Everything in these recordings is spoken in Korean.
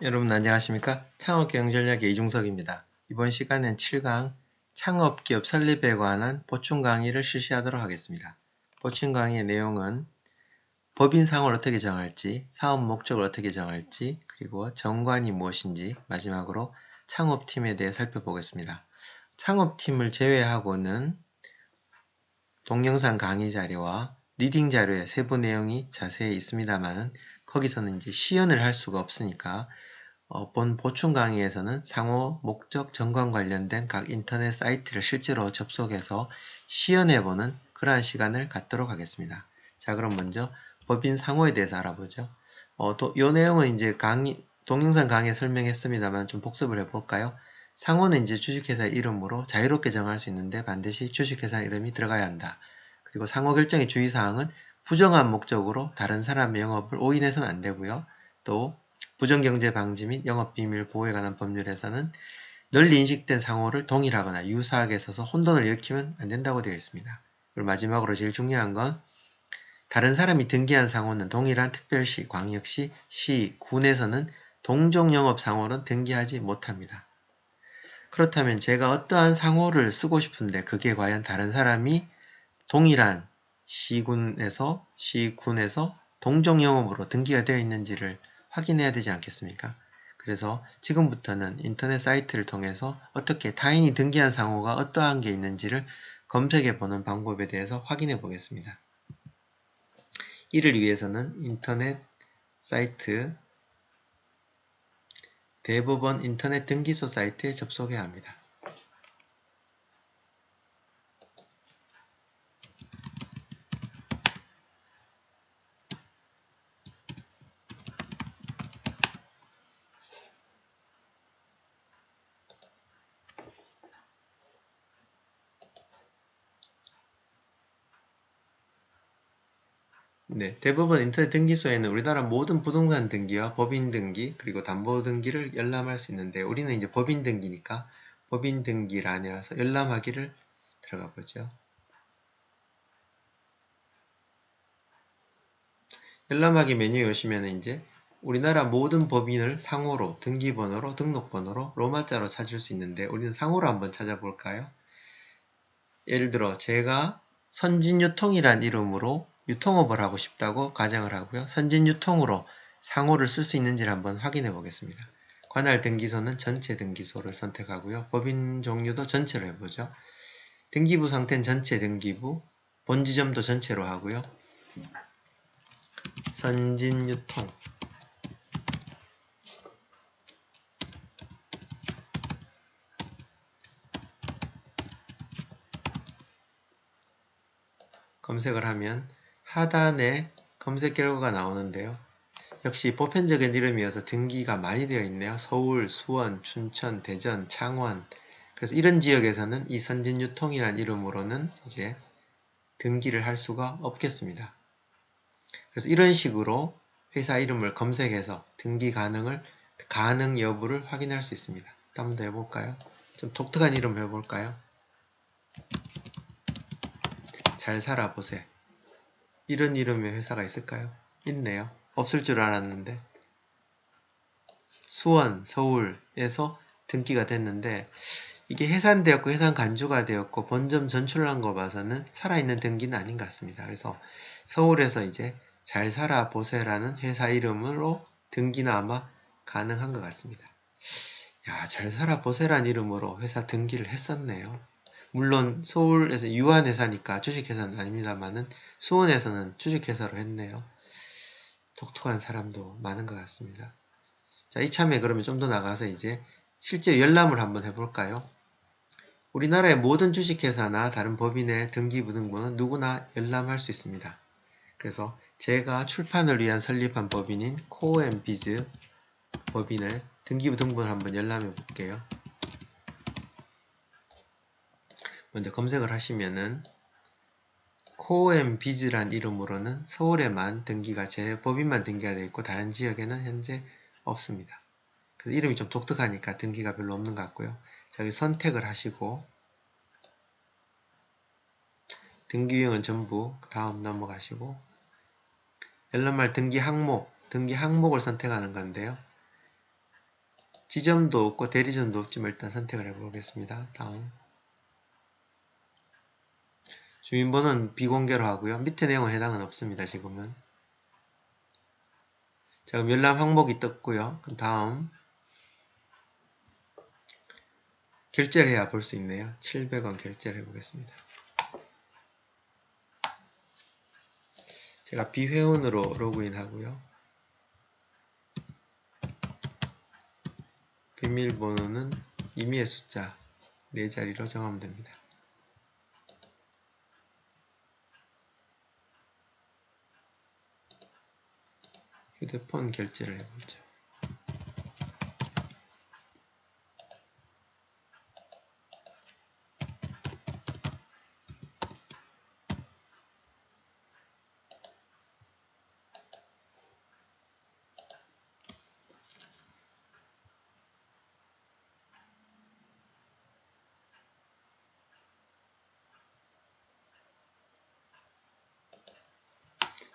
여러분 안녕하십니까? 창업경전략의 이중석입니다. 이번 시간엔 7강 창업 기업 설립에 관한 보충 강의를 실시하도록 하겠습니다. 보충 강의의 내용은 법인상을 어떻게 정할지, 사업 목적을 어떻게 정할지, 그리고 정관이 무엇인지, 마지막으로 창업팀에 대해 살펴보겠습니다. 창업팀을 제외하고는 동영상 강의 자료와 리딩 자료의 세부 내용이 자세히 있습니다만 거기서는 이제 시연을 할 수가 없으니까 어, 본 보충 강의에서는 상호 목적 정관 관련된 각 인터넷 사이트를 실제로 접속해서 시연해보는 그러한 시간을 갖도록 하겠습니다. 자 그럼 먼저 법인 상호에 대해서 알아보죠. 어, 또, 이 내용은 이제 강의, 동영상 강의에 설명했습니다만 좀 복습을 해볼까요? 상호는 이제 주식회사 이름으로 자유롭게 정할 수 있는데 반드시 주식회사 이름이 들어가야 한다. 그리고 상호 결정의 주의사항은 부정한 목적으로 다른 사람의 영업을 오인해서는 안 되고요. 또 부정경제 방지 및 영업비밀 보호에 관한 법률에서는 널리 인식된 상호를 동일하거나 유사하게 써서 혼돈을 일으키면 안 된다고 되어 있습니다. 그리고 마지막으로 제일 중요한 건 다른 사람이 등기한 상호는 동일한 특별시, 광역시, 시, 군에서는 동종 영업 상호는 등기하지 못합니다. 그렇다면 제가 어떠한 상호를 쓰고 싶은데 그게 과연 다른 사람이 동일한 시군에서 시군에서 동종 영업으로 등기가 되어 있는지를 확인해야 되지 않겠습니까? 그래서 지금부터는 인터넷 사이트를 통해서 어떻게 타인이 등기한 상호가 어떠한 게 있는지를 검색해 보는 방법에 대해서 확인해 보겠습니다. 이를 위해서는 인터넷 사이트 대법원 인터넷 등기소 사이트에 접속해야 합니다. 네, 대부분 인터넷 등기소에는 우리나라 모든 부동산 등기와 법인 등기 그리고 담보 등기를 열람할 수 있는데 우리는 이제 법인 등기니까 법인 등기란이라서 열람하기를 들어가 보죠. 열람하기 메뉴에 오시면 이제 우리나라 모든 법인을 상호로 등기번호로 등록번호로 로마자로 찾을 수 있는데 우리는 상호로 한번 찾아볼까요? 예를 들어 제가 선진유통이란 이름으로 유통업을 하고 싶다고 가정을 하고요. 선진유통으로 상호를 쓸 수 있는지를 한번 확인해 보겠습니다. 관할 등기소는 전체 등기소를 선택하고요. 법인 종류도 전체로 해보죠. 등기부 상태는 전체 등기부, 본지점도 전체로 하고요. 선진유통 검색을 하면 하단에 검색 결과가 나오는데요. 역시 보편적인 이름이어서 등기가 많이 되어 있네요. 서울, 수원, 춘천, 대전, 창원. 그래서 이런 지역에서는 이 선진유통이라는 이름으로는 이제 등기를 할 수가 없겠습니다. 그래서 이런 식으로 회사 이름을 검색해서 등기 가능을 가능 여부를 확인할 수 있습니다. 한번 더 해볼까요? 좀 독특한 이름 해볼까요? 잘 살아보세요. 이런 이름의 회사가 있을까요? 있네요. 없을 줄 알았는데 수원, 서울에서 등기가 됐는데 이게 해산되었고 해산 간주가 되었고 본점 전출한 거 봐서는 살아있는 등기는 아닌 것 같습니다. 그래서 서울에서 이제 잘 살아보세라는 회사 이름으로 등기는 아마 가능한 것 같습니다. 야, 잘 살아보세란 이름으로 회사 등기를 했었네요. 물론 서울에서 유한회사니까 주식회사는 아닙니다만은 수원에서는 주식회사로 했네요. 독특한 사람도 많은 것 같습니다. 자, 이참에 그러면 좀 더 나가서 이제 실제 열람을 한번 해볼까요? 우리나라의 모든 주식회사나 다른 법인의 등기부등본은 누구나 열람할 수 있습니다. 그래서 제가 출판을 위한 설립한 법인인 코엠비즈 법인을 등기부등본을 한번 열람해 볼게요. 먼저 검색을 하시면은 코엠비즈란 이름으로는 서울에만 등기가 제 법인만 등기가 되어 있고 다른 지역에는 현재 없습니다. 그래서 이름이 좀 독특하니까 등기가 별로 없는 것 같고요. 자, 여기 선택을 하시고 등기 유형은 전부 다음 넘어가시고 열람말 등기 항목, 등기 항목을 선택하는 건데요. 지점도 없고 대리점도 없지만 일단 선택을 해보겠습니다. 다음 주민번호는 비공개로 하고요. 밑에 내용은 해당은 없습니다. 지금은 자 그럼 열람 항목이 떴고요. 다음 결제를 해야 볼 수 있네요. 700원 결제를 해보겠습니다. 제가 비회원으로 로그인 하고요. 비밀번호는 임의의 숫자 4자리로 정하면 됩니다. 휴대폰 결제를 해보죠.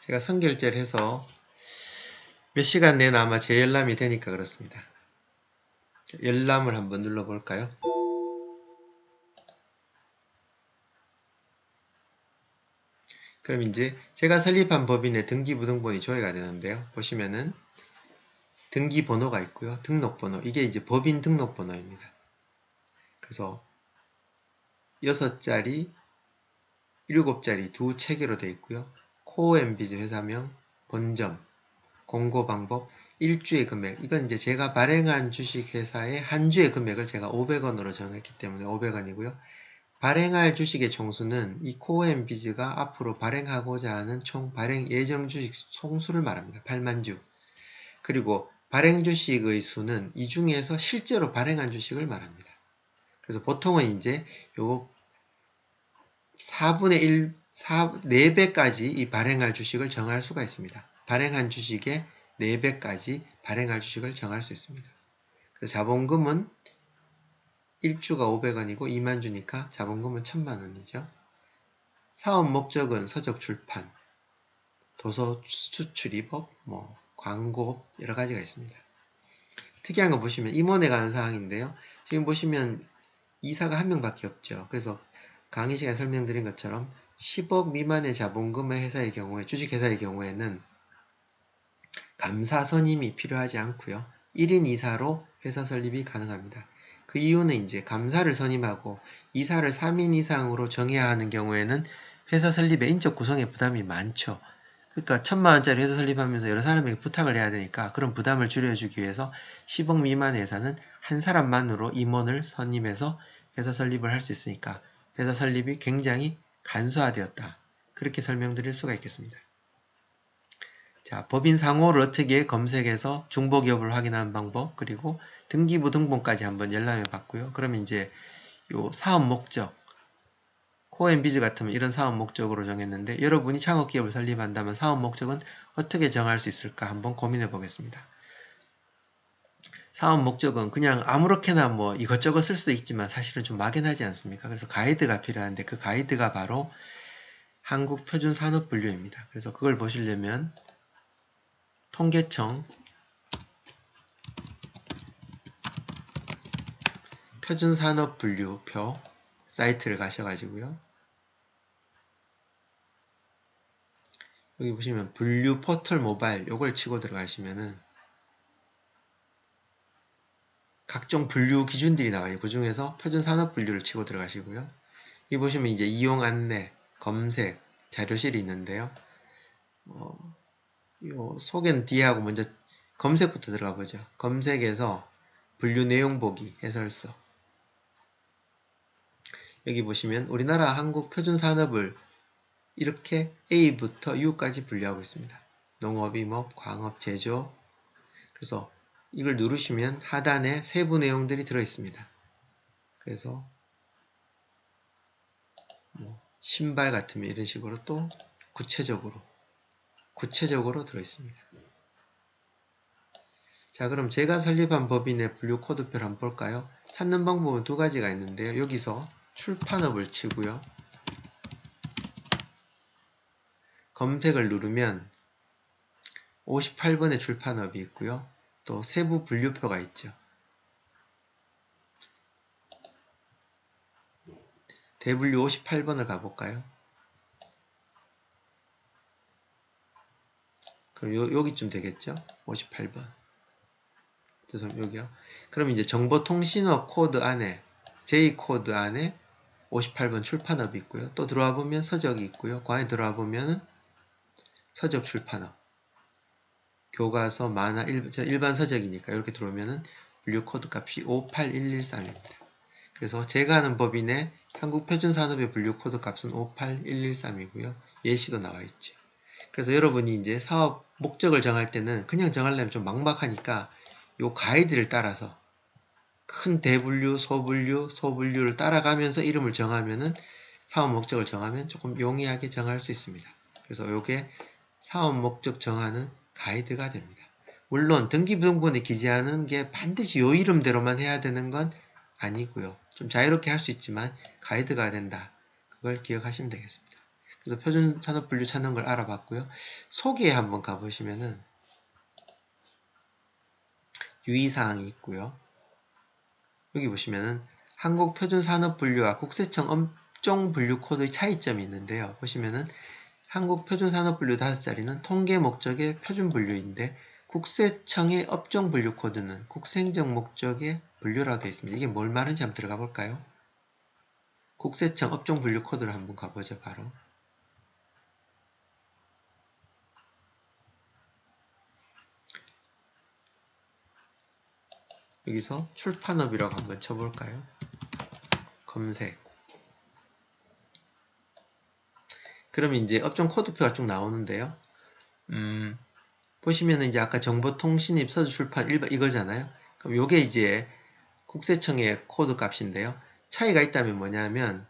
제가 선결제를 해서 몇 시간 내에 아마 재열람이 되니까 그렇습니다. 열람을 한번 눌러볼까요? 그럼 이제 제가 설립한 법인의 등기부등본이 조회가 되는데요. 보시면은 등기번호가 있고요. 등록번호. 이게 이제 법인 등록번호입니다. 그래서 6자리, 7자리 두 체계로 되어 있고요. 코엠비즈 회사명, 본점, 공고 방법, 일주의 금액. 이건 이제 제가 발행한 주식회사의 한 주의 금액을 제가 500원으로 정했기 때문에 500원이고요. 발행할 주식의 총수는 이 코엠비즈가 앞으로 발행하고자 하는 총 발행 예정 주식 총수를 말합니다. 8만 주. 그리고 발행 주식의 수는 이 중에서 실제로 발행한 주식을 말합니다. 그래서 보통은 이제 요 4분의 1, 4, 4배까지 이 발행할 주식을 정할 수가 있습니다. 발행한 주식의 4배까지 발행할 주식을 정할 수 있습니다. 그래서 자본금은 1주가 500원이고 2만 주니까 자본금은 1000만 원이죠. 사업 목적은 서적 출판, 도서 수출 입업, 뭐 광고 여러 가지가 있습니다. 특이한 거 보시면 임원에 관한 사항인데요. 지금 보시면 이사가 한 명밖에 없죠. 그래서 강의 시간에 설명드린 것처럼 10억 미만의 자본금의 회사의 경우에 주식회사의 경우에는 감사 선임이 필요하지 않고요. 1인 이사로 회사 설립이 가능합니다. 그 이유는 이제 감사를 선임하고 이사를 3인 이상으로 정해야 하는 경우에는 회사 설립의 인적 구성에 부담이 많죠. 그러니까 천만 원짜리 회사 설립하면서 여러 사람에게 부탁을 해야 되니까 그런 부담을 줄여주기 위해서 10억 미만의 회사는 한 사람만으로 임원을 선임해서 회사 설립을 할 수 있으니까 회사 설립이 굉장히 간소화되었다. 그렇게 설명드릴 수가 있겠습니다. 자, 법인 상호를 어떻게 검색해서 중복 여부를 확인하는 방법, 그리고 등기부 등본까지 한번 열람해 봤고요. 그러면 이제 요 사업 목적, 코엔비즈 같으면 이런 사업 목적으로 정했는데 여러분이 창업기업을 설립한다면 사업 목적은 어떻게 정할 수 있을까 한번 고민해 보겠습니다. 사업 목적은 그냥 아무렇게나 뭐 이것저것 쓸 수도 있지만 사실은 좀 막연하지 않습니까? 그래서 가이드가 필요한데 그 가이드가 바로 한국표준산업분류입니다. 그래서 그걸 보시려면 통계청 표준산업분류표 사이트를 가셔가지고요. 여기 보시면 분류 포털 모바일 요걸 치고 들어가시면은 각종 분류 기준들이 나와요. 그 중에서 표준산업 분류를 치고 들어가시고요. 여기 보시면 이제 이용 안내, 검색, 자료실이 있는데요. 어, 요 소개는 뒤에 하고 먼저 검색부터 들어가 보죠. 검색에서 분류 내용 보기 해설서 여기 보시면 우리나라 한국 표준 산업을 이렇게 A부터 U까지 분류하고 있습니다. 농업, 임업, 광업, 제조 그래서 이걸 누르시면 하단에 세부 내용들이 들어 있습니다. 그래서 뭐 신발 같으면 이런 식으로 또 구체적으로 구체적으로 들어있습니다. 자 그럼 제가 설립한 법인의 분류 코드표를 한번 볼까요? 찾는 방법은 두 가지가 있는데요. 여기서 출판업을 치고요. 검색을 누르면 58번의 출판업이 있고요. 또 세부 분류표가 있죠. 대분류 58번을 가볼까요? 그럼 요, 여기쯤 되겠죠? 58번. 죄송합니다. 여기요. 그럼 이제 정보통신업 코드 안에 J 코드 안에 58번 출판업이 있고요. 또 들어와 보면 서적이 있고요. 그 안에 들어와 보면은 서적 출판업. 교과서, 만화, 일, 반 서적이니까 이렇게 들어오면은 분류 코드 값이 58113입니다. 그래서 제가 하는 법인의 한국표준산업의 분류 코드 값은 58113이고요. 예시도 나와 있죠. 그래서 여러분이 이제 사업 목적을 정할 때는 그냥 정하려면 좀 막막하니까 요 가이드를 따라서 큰 대분류, 소분류, 소분류를 따라가면서 이름을 정하면은 사업 목적을 정하면 조금 용이하게 정할 수 있습니다. 그래서 이게 사업 목적 정하는 가이드가 됩니다. 물론 등기부등본에 기재하는 게 반드시 요 이름대로만 해야 되는 건 아니고요. 좀 자유롭게 할 수 있지만 가이드가 된다. 그걸 기억하시면 되겠습니다. 그래서 표준 산업 분류 찾는 걸 알아봤고요. 소개에 한번 가보시면은 유의사항이 있고요. 여기 보시면은 한국 표준 산업 분류와 국세청 업종 분류 코드의 차이점이 있는데요. 보시면은 한국 표준 산업 분류 5자리는 통계 목적의 표준 분류인데 국세청의 업종 분류 코드는 국세행정 목적의 분류라고 되어 있습니다. 이게 뭘 말하는지 한번 들어가 볼까요? 국세청 업종 분류 코드를 한번 가보죠, 바로. 여기서 출판업이라고 한번 쳐볼까요? 검색. 그러면 이제 업종 코드표가 쭉 나오는데요. 음, 보시면은 이제 아까 정보통신입 서주 출판 1번 이거잖아요. 그럼 요게 이제 국세청의 코드 값인데요. 차이가 있다면 뭐냐면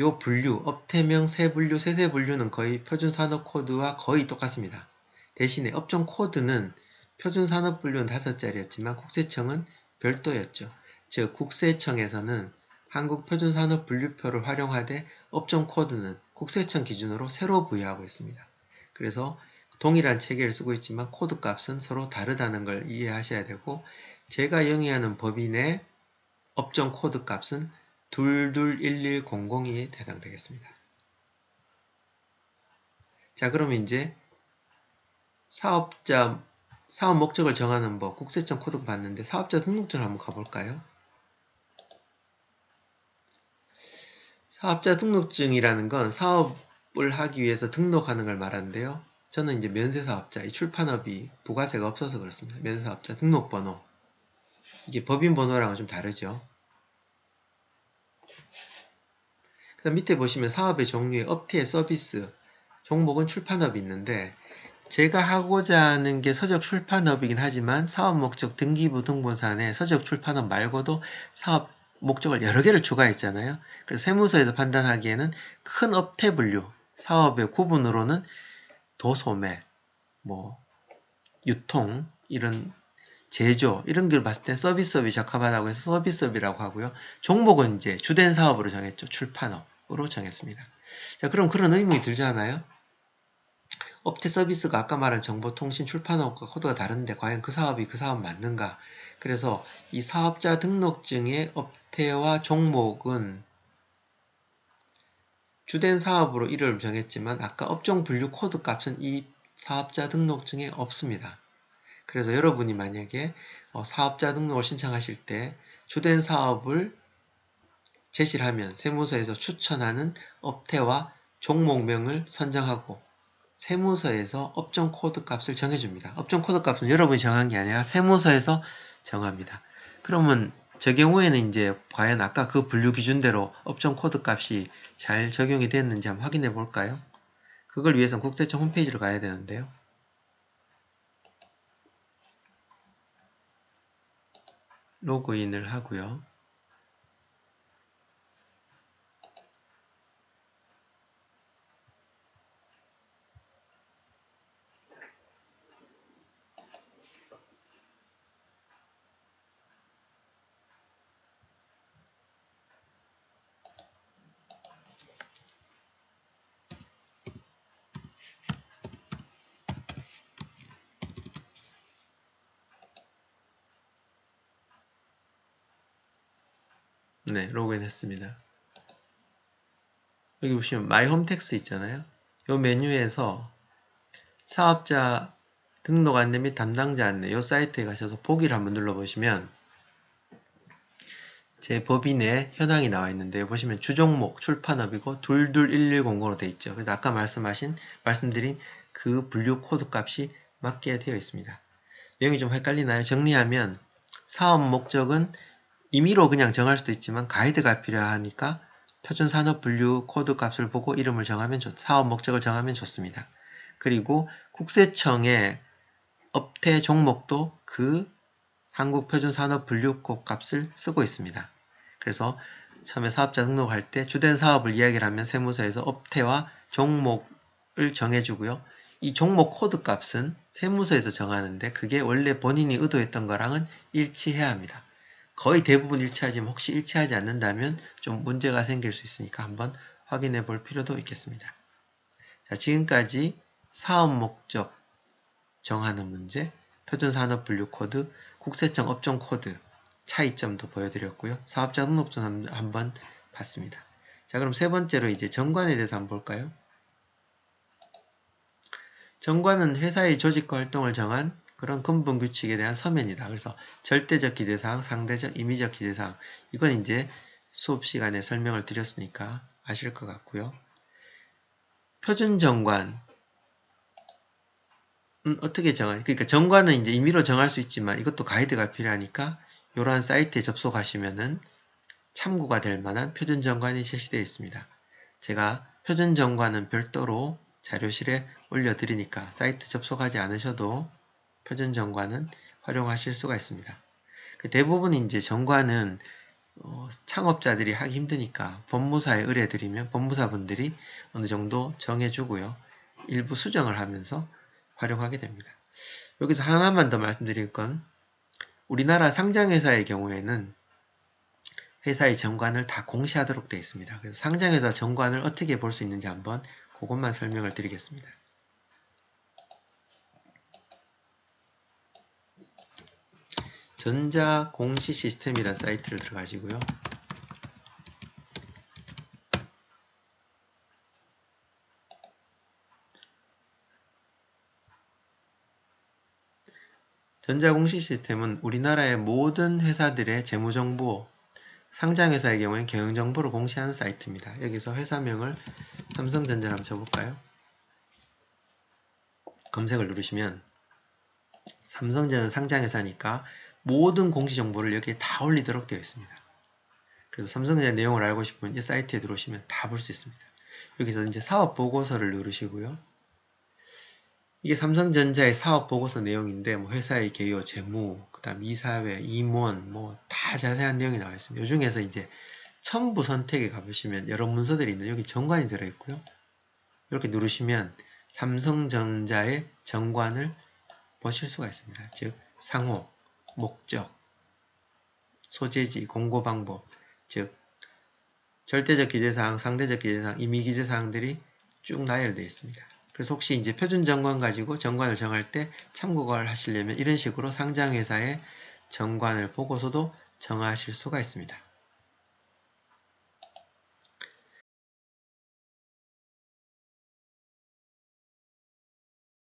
요 분류, 업태명, 세분류, 세세분류는 거의 표준산업 코드와 거의 똑같습니다. 대신에 업종 코드는 표준산업 분류는 5자리였지만 국세청은 별도였죠. 즉 국세청에서는 한국표준산업분류표를 활용하되 업종 코드는 국세청 기준으로 새로 부여하고 있습니다. 그래서 동일한 체계를 쓰고 있지만 코드 값은 서로 다르다는 걸 이해하셔야 되고 제가 영위하는 법인의 업종 코드 값은 221100에 해당되겠습니다. 자 그러면 이제 사업자 사업 목적을 정하는 법, 국세청 코드 봤는데 사업자 등록증 한번 가볼까요? 사업자 등록증이라는 건 사업을 하기 위해서 등록하는 걸 말하는데요. 저는 이제 면세사업자, 이 출판업이 부가세가 없어서 그렇습니다. 면세사업자 등록번호. 이게 법인번호랑은 좀 다르죠. 그 다음 밑에 보시면 사업의 종류의 업태의 서비스, 종목은 출판업이 있는데 제가 하고자 하는 게 서적 출판업이긴 하지만 사업 목적 등기부 등본산에 서적 출판업 말고도 사업 목적을 여러 개를 추가했잖아요. 그래서 세무서에서 판단하기에는 큰 업태 분류, 사업의 구분으로는 도소매, 뭐 유통 이런 제조 이런 걸 봤을 때 서비스업이 적합하다고 해서 서비스업이라고 하고요. 종목은 이제 주된 사업으로 정했죠. 출판업으로 정했습니다. 자, 그럼 그런 의문이 들잖아요. 업체 서비스가 아까 말한 정보통신 출판업과 코드가 다른데 과연 그 사업이 그 사업 맞는가? 그래서 이 사업자 등록증의 업태와 종목은 주된 사업으로 이름을 정했지만 아까 업종 분류 코드 값은 이 사업자 등록증에 없습니다. 그래서 여러분이 만약에 어, 사업자 등록을 신청하실 때 주된 사업을 제시를 하면 세무서에서 추천하는 업태와 종목명을 선정하고 세무서에서 업종 코드 값을 정해줍니다. 업종 코드 값은 여러분이 정한 게 아니라 세무서에서 정합니다. 그러면 저 경우에는 이제 과연 아까 그 분류 기준대로 업종 코드 값이 잘 적용이 됐는지 한번 확인해 볼까요? 그걸 위해서 국세청 홈페이지로 가야 되는데요. 로그인을 하고요. 네, 로그인 했습니다. 여기 보시면 마이 홈택스 있잖아요. 이 메뉴에서 사업자 등록 안내 및 담당자 안내 이 사이트에 가셔서 보기를 한번 눌러보시면 제 법인의 현황이 나와 있는데 보시면 주종목 출판업이고 221100으로 되어 있죠. 그래서 아까 말씀하신 말씀드린 그 분류 코드 값이 맞게 되어 있습니다. 내용이 좀 헷갈리나요? 정리하면 사업 목적은 임의로 그냥 정할 수도 있지만 가이드가 필요하니까 표준 산업 분류 코드 값을 보고 이름을 정하면 좋, 사업 목적을 정하면 좋습니다. 그리고 국세청의 업태 종목도 그 한국 표준 산업 분류 코 값을 쓰고 있습니다. 그래서 처음에 사업자 등록할 때 주된 사업을 이야기를 하면 세무서에서 업태와 종목을 정해주고요. 이 종목 코드 값은 세무서에서 정하는데 그게 원래 본인이 의도했던 거랑은 일치해야 합니다. 거의 대부분 일치하지만 혹시 일치하지 않는다면 좀 문제가 생길 수 있으니까 한번 확인해 볼 필요도 있겠습니다. 자, 지금까지 사업 목적 정하는 문제, 표준산업분류 코드, 국세청 업종 코드 차이점도 보여드렸고요. 사업자 등록증 한번 봤습니다. 자, 그럼 세 번째로 이제 정관에 대해서 한번 볼까요? 정관은 회사의 조직과 활동을 정한 그런 근본 규칙에 대한 서면이다. 그래서 절대적 기재사항, 상대적, 임의적 기재사항 이건 이제 수업 시간에 설명을 드렸으니까 아실 것 같고요. 표준 정관 음, 어떻게 정하? 그러니까 정관은 이제 임의로 정할 수 있지만 이것도 가이드가 필요하니까 이러한 사이트에 접속하시면은 참고가 될 만한 표준 정관이 제시되어 있습니다. 제가 표준 정관은 별도로 자료실에 올려드리니까 사이트 접속하지 않으셔도 표준 정관은 활용하실 수가 있습니다. 그 대부분 이제 정관은 어, 창업자들이 하기 힘드니까 법무사에 의뢰드리면 법무사분들이 어느 정도 정해주고요. 일부 수정을 하면서 활용하게 됩니다. 여기서 하나만 더 말씀드릴 건 우리나라 상장회사의 경우에는 회사의 정관을 다 공시하도록 되어 있습니다. 그래서 상장회사 정관을 어떻게 볼 수 있는지 한번 그것만 설명을 드리겠습니다. 전자공시 시스템이라는 사이트를 들어가시고요. 전자공시 시스템은 우리나라의 모든 회사들의 재무정보, 상장회사의 경우엔 경영정보를 공시하는 사이트입니다. 여기서 회사명을 삼성전자를 한번 쳐볼까요? 검색을 누르시면 삼성전자 상장회사니까 모든 공시 정보를 여기에 다 올리도록 되어 있습니다. 그래서 삼성전자 내용을 알고 싶으면 이 사이트에 들어오시면 다 볼 수 있습니다. 여기서 이제 사업 보고서를 누르시고요. 이게 삼성전자의 사업 보고서 내용인데 뭐 회사의 개요, 재무, 그 다음 이사회, 임원 뭐 다 자세한 내용이 나와 있습니다. 이 중에서 이제 첨부 선택에 가보시면 여러 문서들이 있는데 여기 정관이 들어 있고요. 이렇게 누르시면 삼성전자의 정관을 보실 수가 있습니다. 즉 상호, 목적, 소재지, 공고 방법, 즉 절대적 기재사항, 상대적 기재사항, 임의 기재사항들이 쭉 나열되어 있습니다. 그래서 혹시 이제 표준 정관 가지고 정관을 정할 때 참고를 하시려면 이런 식으로 상장회사의 정관을 보고서도 정하실 수가 있습니다.